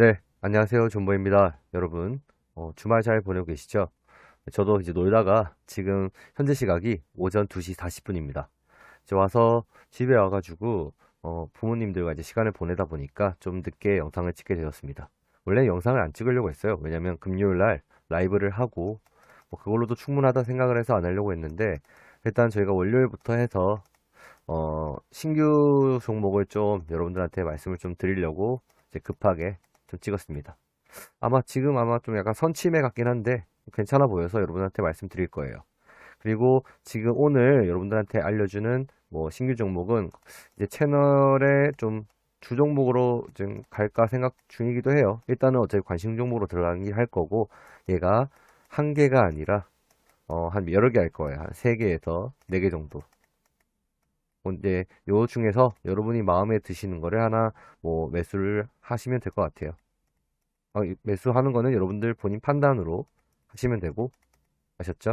네, 안녕하세요. 존보입니다. 여러분, 어, 주말 잘 보내고 계시죠? 저도 이제 놀다가 지금 현재 시각이 오전 2시 40분입니다. 이제 와서 집에 와가지고 어, 부모님들과 이제 시간을 보내다 보니까 좀 늦게 영상을 찍게 되었습니다. 원래 영상을 안 찍으려고 했어요. 왜냐면 금요일 날 라이브를 하고 뭐 그걸로도 충분하다 생각을 해서 안 하려고 했는데 일단 저희가 월요일부터 해서 어, 신규 종목을 좀 여러분들한테 말씀을 좀 드리려고 급하게 좀 찍었습니다. 아마 지금 아마 좀 약간 선침해 같긴 한데 괜찮아 보여서 여러분한테 말씀드릴 거예요. 그리고 지금 오늘 여러분들한테 알려주는 뭐 신규 종목은 이제 채널에 좀 주 종목으로 좀 갈까 생각 중이기도 해요. 일단은 어차피 관심 종목으로 들어가긴 할 거고 얘가 한 개가 아니라 어, 한 여러 개 할 거예요. 한 세 개에서 네 개 정도. 이제 요 중에서 여러분이 마음에 드시는 거를 하나 뭐 매수를 하시면 될 것 같아요. 어, 매수하는 거는 여러분들 본인 판단으로 하시면 되고 아셨죠?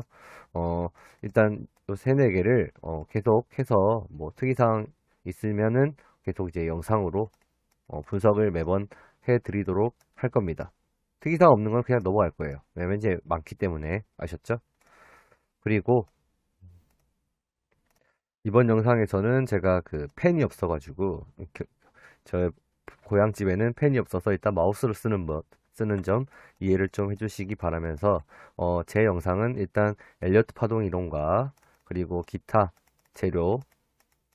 어, 일단 요 세네 개를 어, 계속해서 뭐 특이사항 있으면은 계속 이제 영상으로 어, 분석을 매번 해드리도록 할 겁니다. 특이사항 없는 건 그냥 넘어갈 거예요. 왜냐면 이제 많기 때문에 아셨죠? 그리고 이번 영상에서는 제가 그 펜이 없어가지고 저 고향집에는 펜이 없어서 일단 마우스로 쓰는 것 쓰는 점 이해를 좀 해주시기 바라면서 어, 제 영상은 일단 엘리어트 파동 이론과 그리고 기타 재료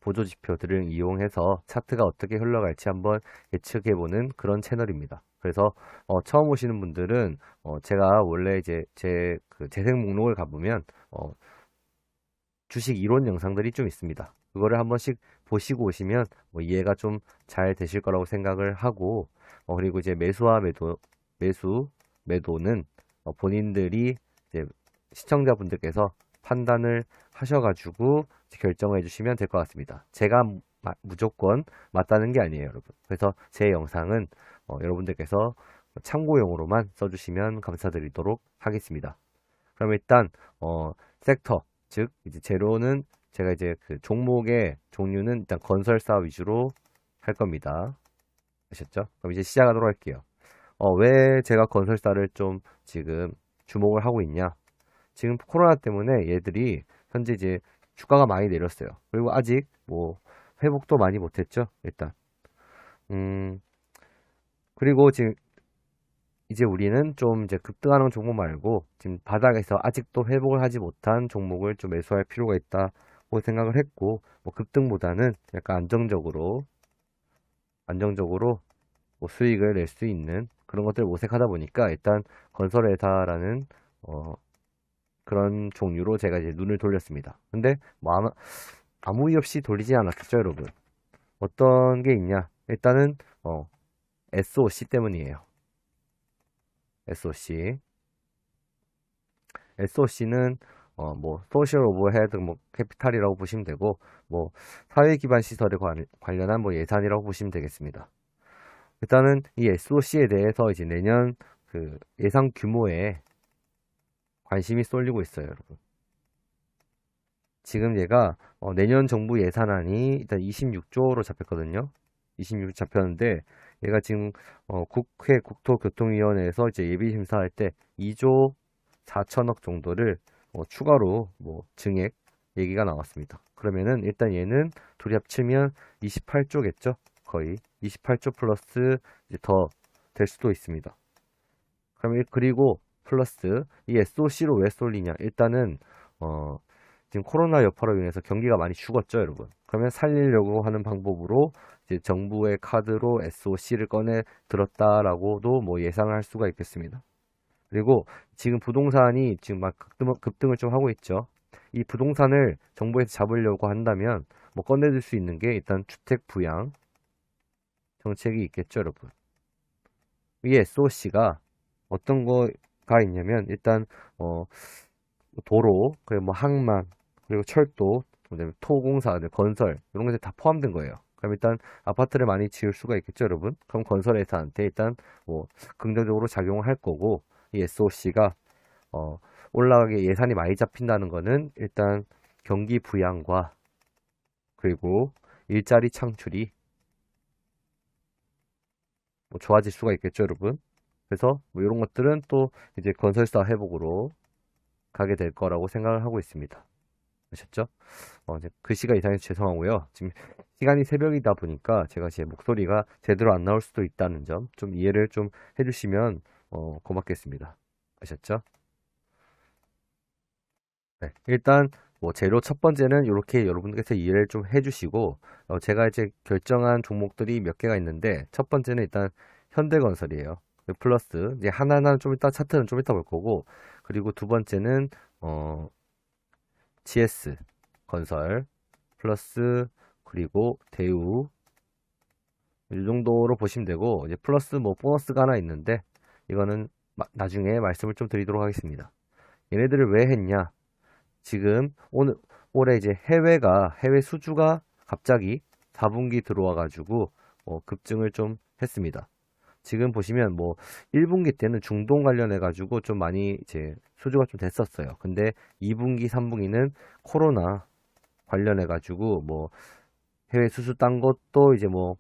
보조 지표 들을 이용해서 차트가 어떻게 흘러갈지 한번 예측해보는 그런 채널입니다. 그래서 어, 처음 오시는 분들은 어, 제가 원래 이제 제 그 재생 목록을 가보면 어, 주식 이론 영상들이 좀 있습니다. 그거를 한 번씩 보시고 오시면 뭐 이해가 좀 잘 되실 거라고 생각을 하고 어, 그리고 이제 매수와 매도 매수 매도는 어, 본인들이 이제 시청자분들께서 판단을 하셔가지고 결정해 주시면 될 것 같습니다. 제가 마, 무조건 맞다는 게 아니에요, 여러분. 그래서 제 영상은 어, 여러분들께서 참고용으로만 써주시면 감사드리도록 하겠습니다. 그럼 일단 어, 섹터 즉 이제 재료는 제가 이제 그 종목의 종류는 일단 건설사 위주로 할 겁니다. 아셨죠? 그럼 이제 시작하도록 할게요. 어, 왜 제가 건설사를 좀 지금 주목을 하고 있냐? 지금 코로나 때문에 얘들이 현재 이제 주가가 많이 내렸어요. 그리고 아직 뭐 회복도 많이 못했죠. 일단. 음, 그리고 지금 이제 우리는 좀 이제 급등하는 종목 말고 지금 바닥에서 아직도 회복을 하지 못한 종목을 좀 매수할 필요가 있다고 생각을 했고 뭐 급등보다는 약간 안정적으로 안정적으로 뭐 수익을 낼 수 있는 그런 것들을 모색하다 보니까 일단 건설회사라는 어 그런 종류로 제가 이제 눈을 돌렸습니다. 근데 뭐 아무, 아무 이유 없이 돌리지 않았겠죠, 여러분. 어떤 게 있냐? 일단은 어 SOC 때문이에요. SOC. SOC는 어, 뭐, 소셜 오버헤드 뭐, 캐피탈이라고 보시면 되고, 뭐, 사회 기반 시설에 관, 관련한 뭐 예산이라고 보시면 되겠습니다. 일단은 이 SOC에 대해서 이제 내년 그 예상 규모에 관심이 쏠리고 있어요, 여러분. 지금 얘가 어, 내년 정부 예산안이 일단 26조로 잡혔거든요. 26조 잡혔는데 얘가 지금 어, 국회 국토교통위원회에서 이제 예비 심사할 때 2조 4천억 정도를 어, 추가로 뭐 증액 얘기가 나왔습니다. 그러면은 일단 얘는 둘이 합치면 28조겠죠? 거의 28조 플러스 더 될 수도 있습니다. 그럼 그리고 플러스 이 SOC로 왜 쏠리냐? 일단은 어, 지금 코로나 여파로 인해서 경기가 많이 죽었죠, 여러분. 그러면 살리려고 하는 방법으로 이제 정부의 카드로 SOC를 꺼내 들었다라고도 뭐 예상을 할 수가 있겠습니다. 그리고 지금 부동산이 지금 막 급등, 을 좀 하고 있죠. 이 부동산을 정부에서 잡으려고 한다면 뭐 꺼내들 수 있는 게 일단 주택 부양 정책이 있겠죠, 여러분. 이 SOC가 어떤 거가 있냐면 일단 어 도로, 그리고 뭐 항만, 그리고 철도, 그다음에 토공사, 건설 이런 것들이 다 포함된 거예요. 그럼 일단 아파트를 많이 지을 수가 있겠죠, 여러분? 그럼 건설회사한테 일단 뭐 긍정적으로 작용을 할 거고 이 SOC가 어, 올라가게 예산이 많이 잡힌다는 거는 일단 경기 부양과 그리고 일자리 창출이 뭐 좋아질 수가 있겠죠, 여러분. 그래서 뭐 이런 것들은 또 이제 건설사 회복으로 가게 될 거라고 생각을 하고 있습니다. 아셨죠? 어, 이제 글씨가 이상해서 죄송하고요. 지금 시간이 새벽이다 보니까 제가 제 목소리가 제대로 안 나올 수도 있다는 점 좀 이해를 좀 해주시면 어, 고맙겠습니다. 아셨죠? 네, 일단 뭐 재료 첫 번째는 이렇게 여러분께서 이해를 좀 해주시고 어, 제가 이제 결정한 종목들이 몇 개가 있는데 첫 번째는 일단 현대건설이에요. 플러스 이제 하나하나 좀 이따 차트는 좀 이따 볼 거고 그리고 두 번째는 어, GS 건설 플러스 그리고 대우 이 정도로 보시면 되고 이제 플러스 뭐 보너스가 하나 있는데 이거는 마- 나중에 말씀을 좀 드리도록 하겠습니다. 얘네들을 왜 했냐? 지금 오늘 올해 이제 해외가 해외 수주가 갑자기 4분기 들어와 가지고 어, 급증을 좀 했습니다. 지금 보시면 뭐 1분기 때는 중동 관련해 가지고 좀 많이 이제 수주가 좀 됐었어요. 근데 2분기, 3분기는 코로나 관련해 가지고 뭐 해외 수주 딴 것도 이제 뭐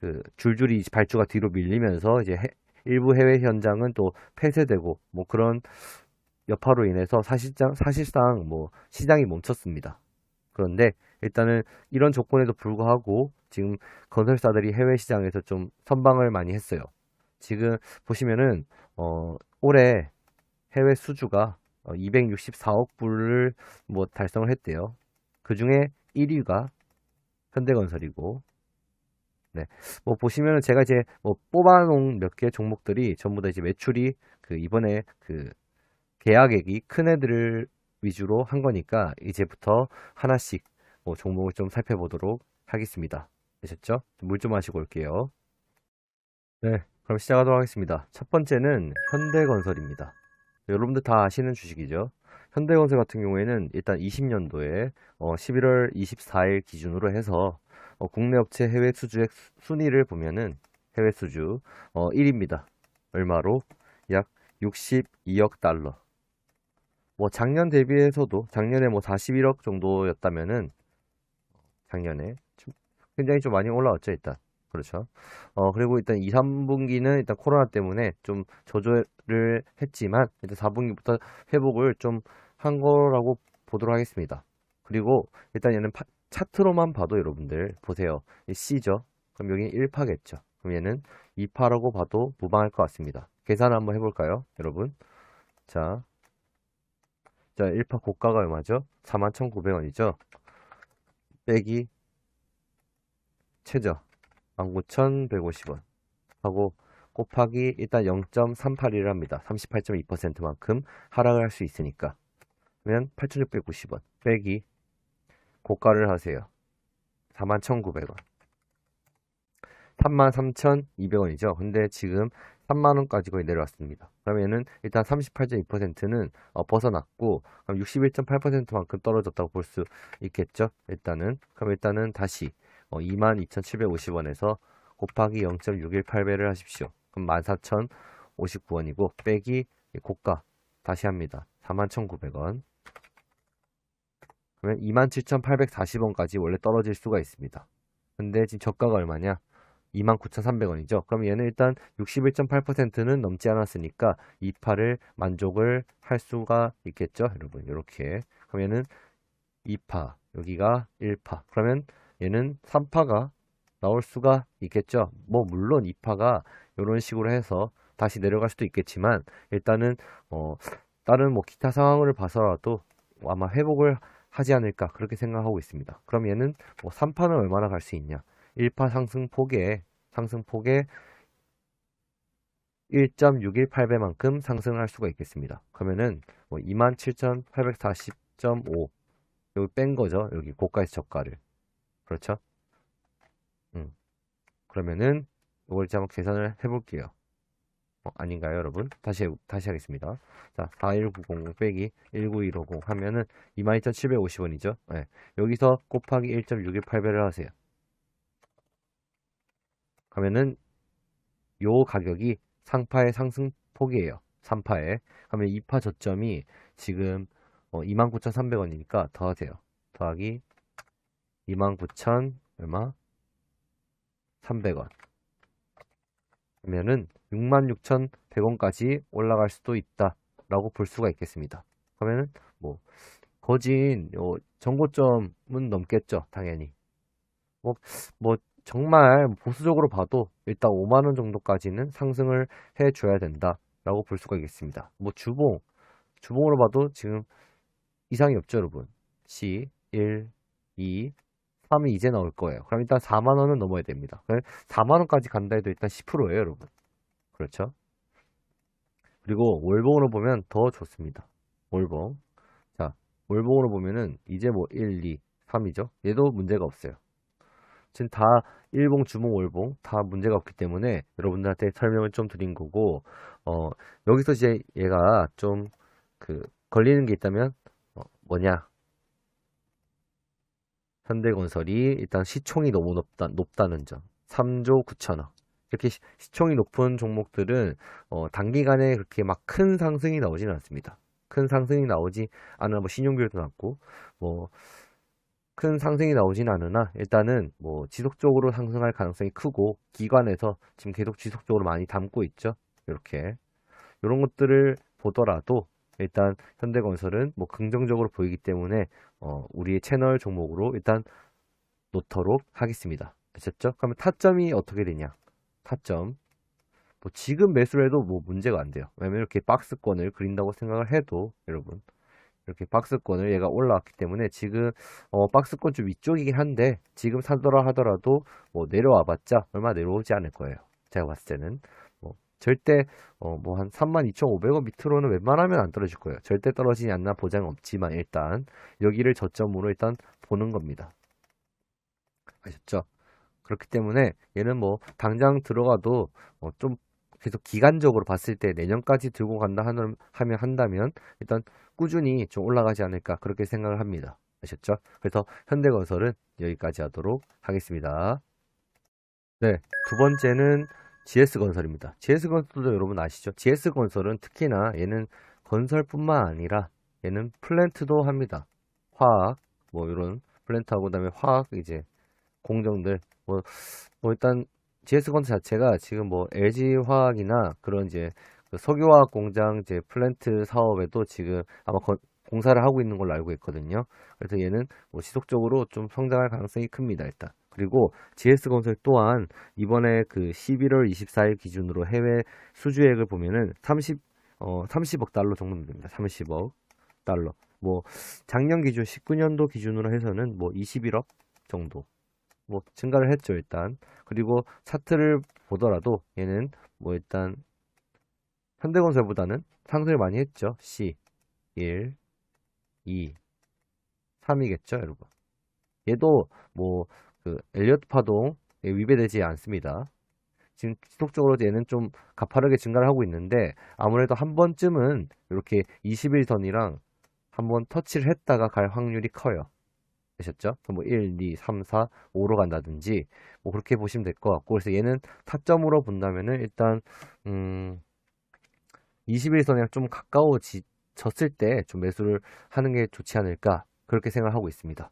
그 줄줄이 발주가 뒤로 밀리면서 이제 해- 일부 해외 현장은 또 폐쇄되고 뭐 그런 여파로 인해서 사실상 사실상 뭐 시장이 멈췄습니다. 그런데 일단은 이런 조건에도 불구하고 지금 건설사들이 해외 시장에서 좀 선방을 많이 했어요. 지금 보시면은 어 올해 해외 수주가 264억 불을 뭐 달성을 했대요. 그 중에 1위가 현대건설이고, 네. 뭐 보시면은 제가 이제 뭐 뽑아놓은 몇 개 종목들이 전부 다 이제 매출이 그 이번에 그 계약액이 큰 애들을 위주로 한 거니까 이제부터 하나씩 뭐 종목을 좀 살펴보도록 하겠습니다. 되셨죠? 물 좀 마시고 올게요. 네, 그럼 시작하도록 하겠습니다. 첫 번째는 현대건설입니다. 여러분들 다 아시는 주식이죠. 현대건설 같은 경우에는 일단 20년도에 11월 24일 기준으로 해서 어, 국내 업체 해외 수주액 수- 순위를 보면은 해외 수주 1위입니다. 얼마로? 약 62억 달러. 뭐 작년 대비해서도 작년에 뭐 41억 정도였다면은 작년에 좀 굉장히 좀 많이 올라왔죠 일단 그렇죠. 어 그리고 일단 2, 3분기는 일단 코로나 때문에 좀 저조를 했지만 일단 4분기부터 회복을 좀 한 거라고 보도록 하겠습니다. 그리고 일단 얘는 파- 차트로만 봐도 여러분들 보세요. 이 C죠? 그럼 여기는 1파겠죠? 그럼 얘는 2파라고 봐도 무방할 것 같습니다. 계산 한번 해볼까요 여러분? 자 자, 1파 고가가 얼마죠? 41,900원이죠? 빼기 최저 19,150원 하고 곱하기 일단 0.38을 합니다. 38.2%만큼 하락을 할 수 있으니까 그러면 8,690원 빼기 고가를 하세요. 41,900원 33,200원이죠. 근데 지금 3만원까지 거의 내려왔습니다. 그러면은 일단 38.2%는 어, 벗어났고 그럼 61.8%만큼 떨어졌다고 볼 수 있겠죠. 일단은 그럼 일단은 다시 어, 22,750원에서 곱하기 0.618배를 하십시오. 그럼 14,059원이고 빼기 이 고가 다시 합니다. 41,900원 그러면 27,840원까지 원래 떨어질 수가 있습니다. 근데 지금 저가가 얼마냐? 29,300원이죠. 그럼 얘는 일단 61.8%는 넘지 않았으니까 2파를 만족을 할 수가 있겠죠. 여러분 이렇게 그럼 얘는 2파 여기가 1파 그러면 얘는 3파가 나올 수가 있겠죠. 뭐 물론 2파가 이런 식으로 해서 다시 내려갈 수도 있겠지만 일단은 어 다른 뭐 기타 상황을 봐서라도 아마 회복을 하지 않을까 그렇게 생각하고 있습니다. 그럼 얘는 뭐 3파는 얼마나 갈 수 있냐? 1파 상승폭에 상승폭에 1.618배만큼 상승할 수가 있겠습니다. 그러면은 뭐 27,840.5 여기 뺀 거죠. 여기 고가에서 저가를 그렇죠? 음. 그러면은 이걸 이제 한번 계산을 해볼게요. 어, 아닌가요, 여러분? 다시 해- 다시 하겠습니다. 자, 41900 빼기 19150 하면은 22,750원이죠. 네. 여기서 곱하기 1.618배를 하세요. 그러면은 요 가격이 상파의 상승폭이에요. 3파에. 그러면 2파 저점이 지금 어, 29,300원이니까 더하세요. 더하기 29,000 얼마? 300원. 그러면은 66,100원까지 올라갈 수도 있다 라고 볼 수가 있겠습니다. 그러면은 뭐 거진 요 정고점은 넘겠죠, 당연히. 뭐, 뭐 정말 보수적으로 봐도 일단 5만 원 정도까지는 상승을 해 줘야 된다 라고 볼 수가 있겠습니다. 뭐 주봉, 주봉으로 봐도 지금 이상이 없죠, 여러분. C 1, 2, 3이 이제 나올 거예요. 그럼 일단 4만 원은 넘어야 됩니다. 4만 원까지 간다 해도 일단 10%예요, 여러분. 그렇죠? 그리고 월봉으로 보면 더 좋습니다. 월봉. 자, 월봉으로 보면은 이제 뭐 1, 2, 3이죠. 얘도 문제가 없어요. 지금 다 일봉, 주봉, 월봉 다 문제가 없기 때문에 여러분들한테 설명을 좀 드린 거고 어, 여기서 이제 얘가 좀 그 걸리는 게 있다면 어, 뭐냐? 현대건설이 일단 시총이 너무 높다, 높다는 점. 3조 9천억. 이렇게 시, 시총이 높은 종목들은 어, 단기간에 그렇게 막 큰 상승이 나오지는 않습니다. 큰 상승이 나오지 않으나 뭐 신용비율도 낮고 뭐 큰 상승이 나오진 않으나 일단은 뭐 지속적으로 상승할 가능성이 크고 기관에서 지금 계속 지속적으로 많이 담고 있죠. 이렇게 이런 것들을 보더라도 일단 현대건설은 뭐 긍정적으로 보이기 때문에 어, 우리의 채널 종목으로 일단 놓도록 하겠습니다. 아셨죠? 그러면 타점이 어떻게 되냐? 타점. 뭐 지금 매수를 해도 뭐 문제가 안 돼요. 왜냐면 이렇게 박스권을 그린다고 생각을 해도 여러분 이렇게 박스권을 얘가 올라왔기 때문에 지금 어, 박스권 좀 위쪽이긴 한데 지금 사더라 하더라도 뭐 내려와 봤자 얼마 내려오지 않을 거예요. 제가 봤을 때는 뭐 절대 어, 뭐 한 32,500원 밑으로는 웬만하면 안 떨어질 거예요. 절대 떨어지지 않나 보장은 없지만 일단 여기를 저점으로 일단 보는 겁니다. 아셨죠? 그렇기 때문에 얘는 뭐 당장 들어가도 어, 좀 계속 기간적으로 봤을 때 내년까지 들고 간다 하면 한다면 일단 꾸준히 좀 올라가지 않을까 그렇게 생각을 합니다. 아셨죠? 그래서 현대건설은 여기까지 하도록 하겠습니다. 네, 두 번째는 GS건설입니다. GS건설도 여러분 아시죠? GS건설은 특히나 얘는 건설뿐만 아니라 얘는 플랜트도 합니다. 화학, 뭐 이런 플랜트하고 그다음에 화학 이제 공정들 뭐, 뭐 일단 GS건설 자체가 지금 뭐 LG화학이나 그런 이제 그 석유화학 공장 이제 플랜트 사업에도 지금 아마 건, 공사를 하고 있는 걸로 알고 있거든요. 그래서 얘는 뭐 지속적으로 좀 성장할 가능성이 큽니다, 일단. 그리고 GS건설 또한 이번에 그 11월 24일 기준으로 해외 수주액을 보면은 30, 어, 30억 달러 정도 됩니다. 30억 달러. 뭐 작년 기준 19년도 기준으로 해서는 뭐 21억 정도 뭐 증가를 했죠 일단 그리고 차트를 보더라도 얘는 뭐 일단 현대건설보다는 상승을 많이 했죠 C 1 2 3이겠죠 여러분 얘도 뭐 그 엘리어트 파동에 위배되지 않습니다 지금 지속적으로 얘는 좀 가파르게 증가를 하고 있는데 아무래도 한 번쯤은 이렇게 21선이랑 한번 터치를 했다가 갈 확률이 커요 되셨죠? 뭐 1, 2, 3, 4, 5로 간다든지 뭐 그렇게 보시면 될 것 같고 그래서 얘는 타점으로 본다면은 일단 음 21선이랑 좀 가까워졌을 때 좀 매수를 하는 게 좋지 않을까 그렇게 생각하고 있습니다.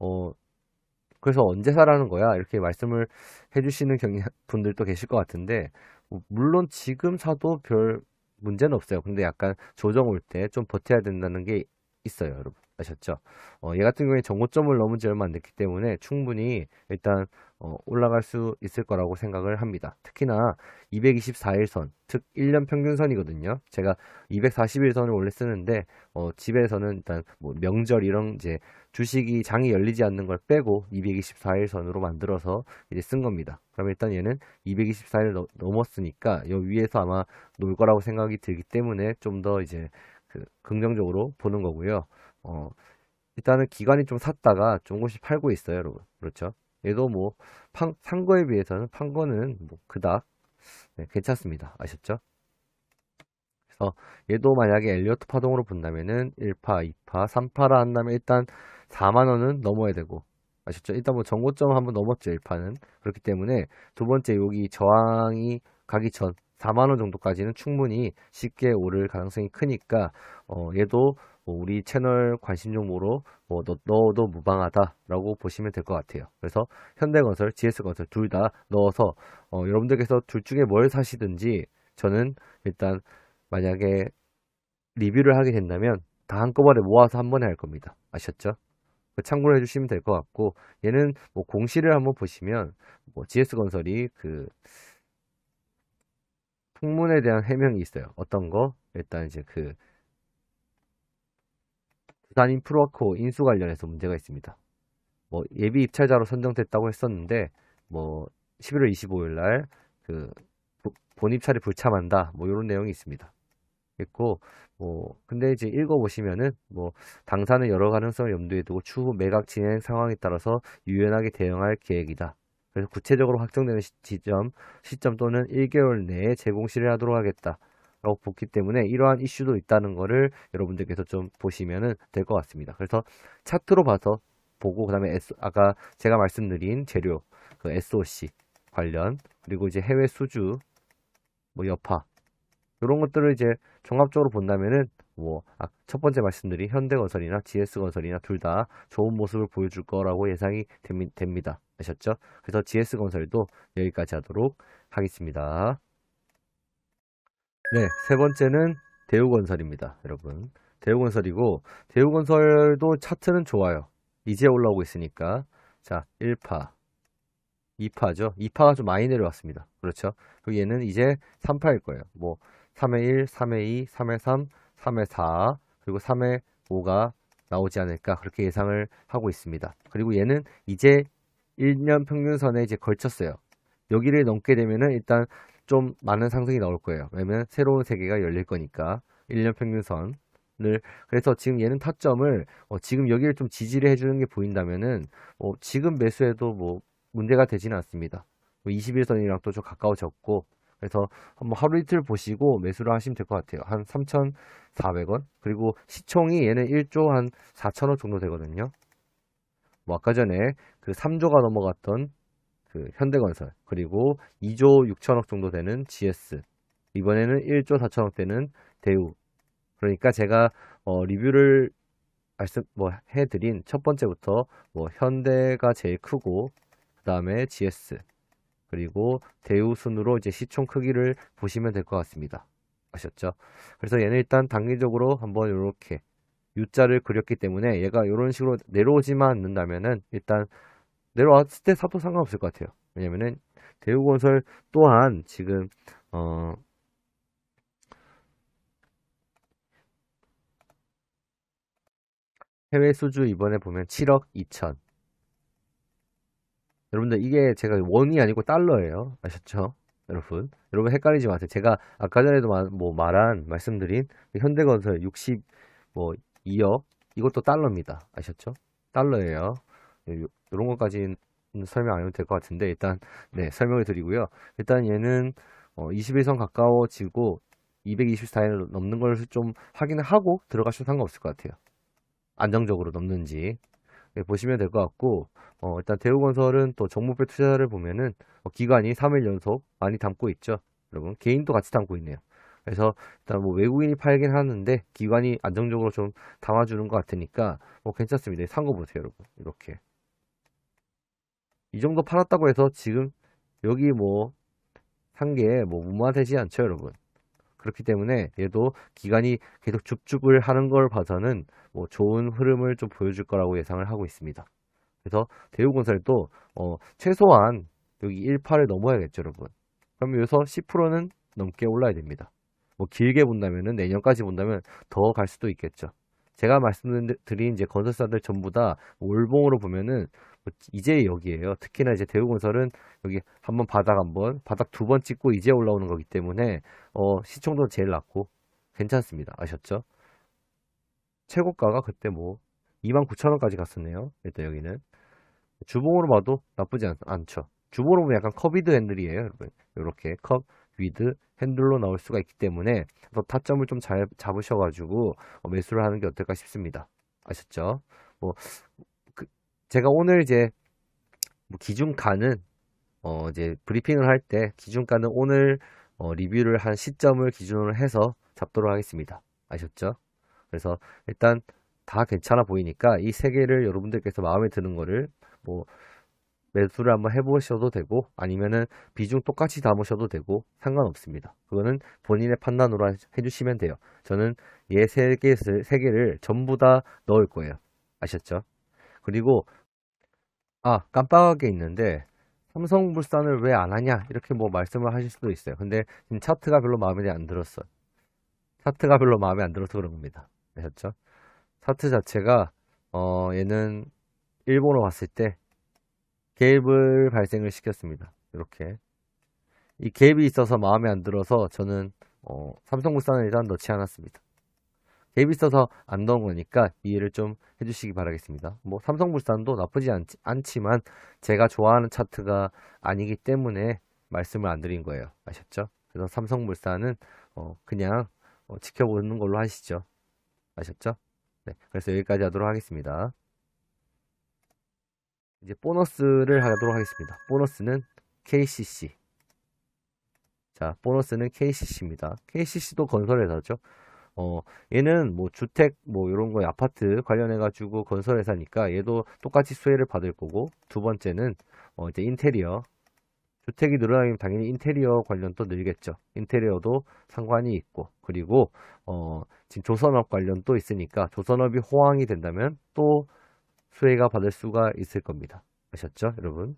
어 그래서 언제 사라는 거야 이렇게 말씀을 해주시는 분들도 계실 것 같은데 뭐 물론 지금 사도 별 문제는 없어요. 근데 약간 조정 올 때 좀 버텨야 된다는 게 있어요, 여러분. 아셨죠? 어, 얘 같은 경우에 정고점을 넘은 지 얼마 안 됐기 때문에 충분히 일단 어, 올라갈 수 있을 거라고 생각을 합니다. 특히나 224일선, 즉 1년 평균선이거든요. 제가 241선을 원래 쓰는데 어, 집에서는 일단 뭐 명절 이런 이제 주식이 장이 열리지 않는 걸 빼고 224일선으로 만들어서 이제 쓴 겁니다. 그럼 일단 얘는 224일 넘었으니까 여 위에서 아마 놀 거라고 생각이 들기 때문에 좀 더 이제 그 긍정적으로 보는 거고요. 어, 일단은 기관이 좀 샀다가 조금씩 팔고 있어요, 여러분. 그렇죠? 얘도 뭐, 판, 산 거에 비해서는 판 거는 뭐, 그닥, 네, 괜찮습니다. 아셨죠? 그래서 얘도 만약에 엘리어트 파동으로 본다면은 1파, 2파, 3파라 한다면 일단 4만원은 넘어야 되고, 아셨죠? 일단 뭐 정고점 한번 넘었죠, 1파는. 그렇기 때문에 두 번째 여기 저항이 가기 전 4만원 정도까지는 충분히 쉽게 오를 가능성이 크니까, 어, 얘도 뭐 우리 채널 관심 종목으로 뭐 넣, 넣어도 무방하다라고 보시면 될 것 같아요. 그래서 현대건설, GS건설 둘 다 넣어서 어, 여러분들께서 둘 중에 뭘 사시든지 저는 일단 만약에 리뷰를 하게 된다면 다 한꺼번에 모아서 한 번에 할 겁니다. 아셨죠? 그 참고를 해주시면 될 것 같고 얘는 뭐 공시를 한번 보시면 뭐 GS건설이 그 풍문에 대한 해명이 있어요. 어떤 거? 일단 이제 그 부산 인프로코 인수 관련해서 문제가 있습니다. 뭐 예비 입찰자로 선정됐다고 했었는데 뭐 11월 25일 날 그 본입찰이 불참한다. 뭐 이런 내용이 있습니다. 있고 뭐 근데 이제 읽어보시면은 뭐 당사는 여러 가능성을 염두에 두고 추후 매각 진행 상황에 따라서 유연하게 대응할 계획이다. 그래서 구체적으로 확정되는 시, 지점, 시점 또는 1개월 내에 제공 실현하도록 하겠다. 라고 보기 때문에 이러한 이슈도 있다는 거를 여러분들께서 좀 보시면 될것 같습니다. 그래서 차트로 봐서 보고 그 다음에 아까 제가 말씀드린 재료 그 SOC 관련 그리고 이제 해외 수주 뭐 여파 이런 것들을 이제 종합적으로 본다면은 뭐 첫 번째 말씀드린 현대건설이나 GS건설이나 둘 다 좋은 모습을 보여줄 거라고 예상이 됩니다. 아셨죠? 그래서 GS건설도 여기까지 하도록 하겠습니다. 네, 세 번째는 대우건설입니다. 여러분. 대우건설이고 대우건설도 차트는 좋아요. 이제 올라오고 있으니까 자 1파 2파죠. 2파가 좀 많이 내려왔습니다. 그렇죠. 얘는 이제 3파일 거예요. 뭐 3회 1, 3회 2, 3회 3, 3회 4 그리고 3회 5가 나오지 않을까 그렇게 예상을 하고 있습니다. 그리고 얘는 이제 1년 평균선에 이제 걸쳤어요. 여기를 넘게 되면은 일단 좀 많은 상승이 나올 거예요. 왜냐면 새로운 세계가 열릴 거니까 1년 평균선을 그래서 지금 얘는 타점을 어, 지금 여기를 좀 지지를 해주는 게 보인다면은 어, 지금 매수해도 뭐 문제가 되지는 않습니다. 21선이랑 또 좀 가까워졌고 그래서 한번 하루 이틀 보시고 매수를 하시면 될 것 같아요. 한 3,400원 그리고 시총이 얘는 1조 한 4천원 정도 되거든요. 뭐 아까 전에 그 3조가 넘어갔던 그 현대건설 그리고 2조 6천억 정도 되는 GS 이번에는 1조 4천억 되는 대우 그러니까 제가 어, 리뷰를 말씀 뭐 해드린 첫 번째부터 뭐 현대가 제일 크고 그 다음에 GS 그리고 대우 순으로 이제 시총 크기를 보시면 될 것 같습니다. 아셨죠? 그래서 얘는 일단 단기적으로 한번 이렇게 U자를 그렸기 때문에 얘가 이런 식으로 내려오지만 않는다면은 일단 내려왔을 때 사도 상관없을 것 같아요. 왜냐면은 대우건설 또한 지금 어 해외 수주 이번에 보면 7억 2천 여러분들 이게 제가 원이 아니고 달러예요. 아셨죠? 여러분. 여러분 헷갈리지 마세요. 제가 아까 전에도 마, 뭐 말한 말씀드린 현대건설 60 뭐 2억 이것도 달러입니다. 아셨죠? 달러예요. 이런 것까지는 설명 안 해도 될 것 같은데 일단 네 설명을 드리고요. 일단 얘는 어, 21선 가까워지고 224일 넘는 걸 좀 확인을 하고 들어가셔도 상관없을 것 같아요. 안정적으로 넘는지. 네, 보시면 될 것 같고 어, 일단 대우건설은 또 정목별 투자를 보면은 어, 기관이 3일 연속 많이 담고 있죠. 여러분 개인도 같이 담고 있네요. 그래서 일단 뭐 외국인이 팔긴 하는데 기관이 안정적으로 좀 담아주는 것 같으니까 뭐 괜찮습니다. 산거 보세요, 여러분. 이렇게 이 정도 팔았다고 해서 지금 여기 뭐 산 게 뭐 무마되지 않죠 여러분 그렇기 때문에 얘도 기간이 계속 줍줍을 하는 걸 봐서는 뭐 좋은 흐름을 좀 보여줄 거라고 예상을 하고 있습니다. 그래서 대우건설도 어 최소한 여기 1파를 넘어야겠죠 여러분. 그럼 여기서 10%는 넘게 올라야 됩니다. 뭐 길게 본다면은 내년까지 본다면 더 갈 수도 있겠죠. 제가 말씀드린 이제 건설사들 전부 다 올봉으로 보면은 뭐 이제 여기에요. 특히나 이제 대우건설은 여기 한번 바닥 한번 바닥 두 번 찍고 이제 올라오는 거기 때문에 어, 시청도 제일 낮고 괜찮습니다. 아셨죠? 최고가가 그때 뭐 29,000원까지 갔었네요. 일단 여기는 주봉으로 봐도 나쁘지 않, 않죠. 주봉으로 보면 약간 커비드 핸들이에요, 여러분. 이렇게 컵 위드 핸들로 나올 수가 있기 때문에 타점을 좀 잘 잡으셔가지고 어, 매수를 하는 게 어떨까 싶습니다. 아셨죠? 뭐 제가 오늘 이제 뭐 기준가는 어 이제 브리핑을 할 때 기준가는 오늘 어 리뷰를 한 시점을 기준으로 해서 잡도록 하겠습니다. 아셨죠? 그래서 일단 다 괜찮아 보이니까 이 세 개를 여러분들께서 마음에 드는 거를 뭐 매수를 한번 해보셔도 되고 아니면은 비중 똑같이 담으셔도 되고 상관없습니다. 그거는 본인의 판단으로 하- 해주시면 돼요. 저는 얘 세 개, 세 개를 전부 다 넣을 거예요. 아셨죠? 그리고 아 깜빡하게 있는데 삼성물산을 왜 안 하냐 이렇게 뭐 말씀을 하실 수도 있어요. 근데 지금 차트가 별로 마음에 안 들었어요. 차트가 별로 마음에 안 들어서 그런 겁니다. 아셨죠? 차트 자체가 어 얘는 일본으로 봤을 때 갭을 발생을 시켰습니다. 이렇게 이 갭이 있어서 마음에 안 들어서 저는 어, 삼성물산을 일단 넣지 않았습니다. 있어서 안 넣은 거니까 이해를 좀 해주시기 바라겠습니다. 뭐 삼성물산도 나쁘지 않, 않지 만 제가 좋아하는 차트가 아니기 때문에 말씀을 안 드린 거예요. 아셨죠? 그래서 삼성물산은 어, 그냥 어, 지켜보는 걸로 하시죠. 아셨죠? 네, 그래서 여기까지 하도록 하겠습니다. 이제 보너스를 하도록 하겠습니다. 보너스는 KCC. 자, 보너스는 KCC입니다. KCC도 건설회사죠. 어, 얘는 뭐 주택 뭐 이런 거 아파트 관련해 가지고 건설 회사니까 얘도 똑같이 수혜를 받을 거고 두 번째는 어, 이제 인테리어. 주택이 늘어나면 당연히 인테리어 관련도 늘겠죠. 인테리어도 상관이 있고 그리고 어, 지금 조선업 관련도 있으니까 조선업이 호황이 된다면 또 수혜가 받을 수가 있을 겁니다. 아셨죠, 여러분?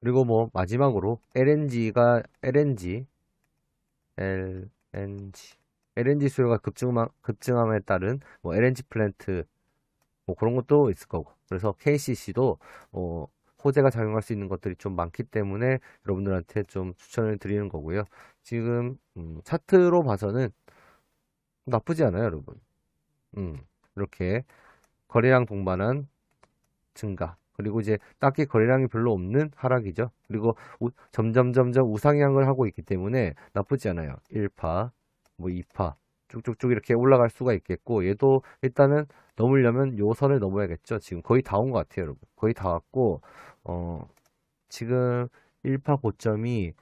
그리고 뭐 마지막으로 LNG가 LNG LNG LNG 수요가 급증함, 급증함에 따른 뭐 LNG 플랜트 뭐 그런 것도 있을 거고 그래서 KCC도 어, 호재가 작용할 수 있는 것들이 좀 많기 때문에 여러분들한테 좀 추천을 드리는 거고요. 지금 음, 차트로 봐서는 나쁘지 않아요, 여러분. 음, 이렇게 거래량 동반한 증가. 그리고 이제 딱히 거래량이 별로 없는 하락이죠. 그리고 우- 점점 점점 우상향을 하고 있기 때문에 나쁘지 않아요. 1파, 뭐 2파 쭉쭉쭉 이렇게 올라갈 수가 있겠고 얘도 일단은 넘으려면 요 선을 넘어야겠죠. 지금 거의 다 온 것 같아요, 여러분. 거의 다 왔고 어 지금 1파 고점이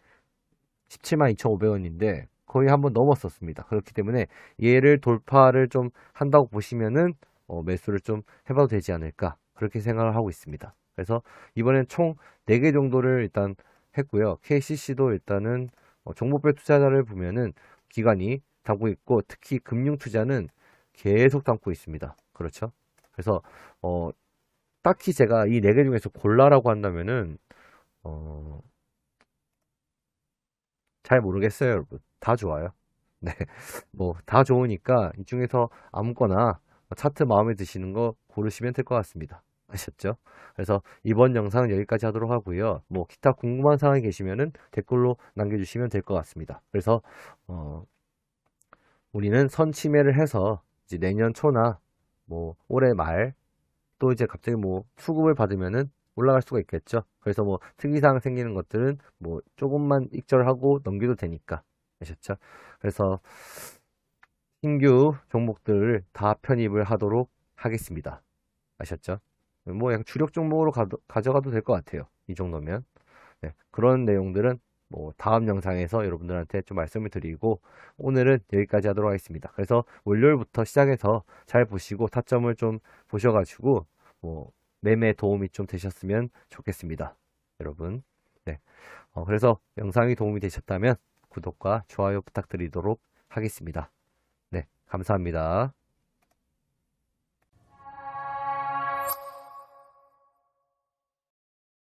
172,500원인데 거의 한번 넘었었습니다. 그렇기 때문에 얘를 돌파를 좀 한다고 보시면은 어, 매수를 좀 해봐도 되지 않을까 그렇게 생각을 하고 있습니다. 그래서 이번엔 총 4개 정도를 일단 했고요. KCC도 일단은 어, 종목별 투자자를 보면은 기관이 담고 있고 특히 금융 투자는 계속 담고 있습니다. 그렇죠? 그래서 어, 딱히 제가 이 4개 중에서 골라라고 한다면은 어, 잘 모르겠어요, 여러분. 다 좋아요. 네. 뭐, 다 좋으니까 이 중에서 아무거나 차트 마음에 드시는 거 고르시면 될 것 같습니다. 아셨죠? 그래서 이번 영상은 여기까지 하도록 하고요. 뭐, 기타 궁금한 사항이 계시면은 댓글로 남겨주시면 될 것 같습니다. 그래서, 어, 우리는 선침해를 해서 이제 내년 초나 뭐, 올해 말 또 이제 갑자기 뭐, 수급을 받으면은 올라갈 수가 있겠죠. 그래서 뭐, 특이사항 생기는 것들은 뭐, 조금만 익절하고 넘겨도 되니까. 아셨죠? 그래서, 신규 종목들을 다 편입을 하도록 하겠습니다. 아셨죠? 뭐 약간 주력 종목으로 가, 져가도 될 것 같아요. 이 정도면. 네, 그런 내용들은 뭐 다음 영상에서 여러분들한테 좀 말씀을 드리고 오늘은 여기까지 하도록 하겠습니다. 그래서 월요일부터 시작해서 잘 보시고 타점을 좀 보셔가지고 뭐 매매 도움이 좀 되셨으면 좋겠습니다. 여러분. 네. 어, 그래서 영상이 도움이 되셨다면 구독과 좋아요 부탁드리도록 하겠습니다. 네, 감사합니다.